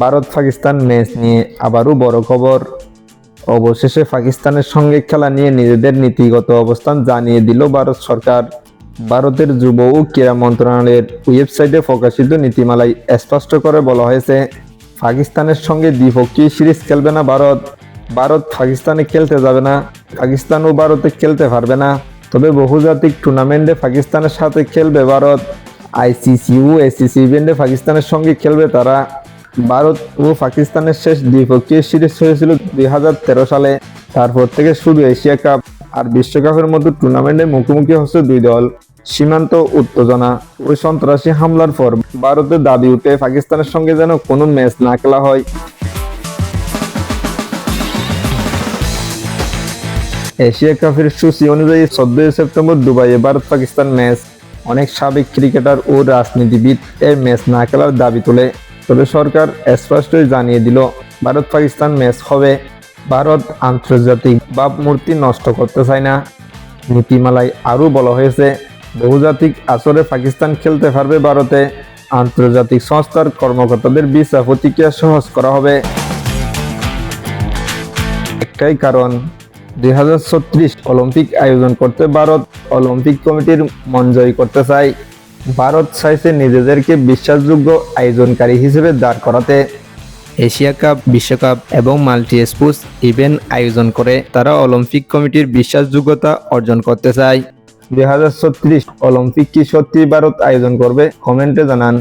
Bharat Pakistan match নিয়ে আবারও বড় খবর। অবশেষে পাকিস্তানের সঙ্গে খেলা নিয়ে নিজেদের নীতিগত অবস্থান জানিয়ে দিল ভারত সরকার। ভারতের যুব ও ক্রীড়া মন্ত্রণালয়ের ওয়েবসাইটে প্রকাশিত নীতিমালায় স্পষ্ট করে বলা হয়েছে, পাকিস্তানের সঙ্গে দ্বিপক্ষীয় সিরিজ খেলবে না ভারত। ভারত পাকিস্তানে খেলতে যাবে না, পাকিস্তান ও ভারতে খেলতে পারবে না। তবে বহুজাতিক টুর্নামেন্টে পাকিস্তানের সাথে খেলবে ভারত। আইসিসি ও এসিসি ইভেন্টে পাকিস্তানের সঙ্গে খেলবে তারা। ভারত ও পাকিস্তানের শেষ দ্বিপক্ষীয় সিরিজ হয়েছিল দুই সালে। তারপর থেকে শুধু এশিয়া কাপ আর বিশ্বকাপের মতো টুর্নামেন্টে মুখোমুখি হচ্ছে দুই দল, সীমান্ত উত্তেজনা ও সন্ত্রাসী হামলার পর ভারতের দাবি উঠে পাকিস্তানের সঙ্গে যেন কোনো ম্যাচ না খেলা হয়। এশিয়া কাপের সূচি অনুযায়ী চোদ্দই সেপ্টেম্বর দুবাইয়ে ভারত পাকিস্তান ম্যাচ। অনেক সাবেক ক্রিকেটার ও রাজনীতিবিদ এই ম্যাচ না খেলার দাবি তোলে। তবে সরকার স্পষ্টই জানিয়ে দিল, ভারত পাকিস্তান ম্যাচ হবে। ভারত আন্তর্জাতিক ভাবমূর্তি নষ্ট করতে চায় না। নীতিমালায় আরও বলা হয়েছে, বহুজাতিক আসরে পাকিস্তান খেলতে পারবে ভারতে। আন্তর্জাতিক সংস্থার কর্মকর্তাদের ভিসা প্রতিক্রিয়া সহজ করা হবে। একটাই কারণ, দুই হাজার ছত্রিশ অলিম্পিক আয়োজন করতে ভারত অলিম্পিক কমিটির মন জয় করতে চায়। ভারত চাইছে নিজেদেরকে বিশ্বাসযোগ্য আয়োজনকারী হিসেবে দাঁড় করাতে। এশিয়া কাপ বিশ্বকাপ এবং মাল্টি স্পোর্টস ইভেন্ট আয়োজন করে তারা অলিম্পিক কমিটির বিশ্বাসযোগ্যতা অর্জন করতে চায়। দুই হাজার ছত্রিশ অলিম্পিক কি সত্যি ভারত আয়োজন করবে? কমেন্টে জানান।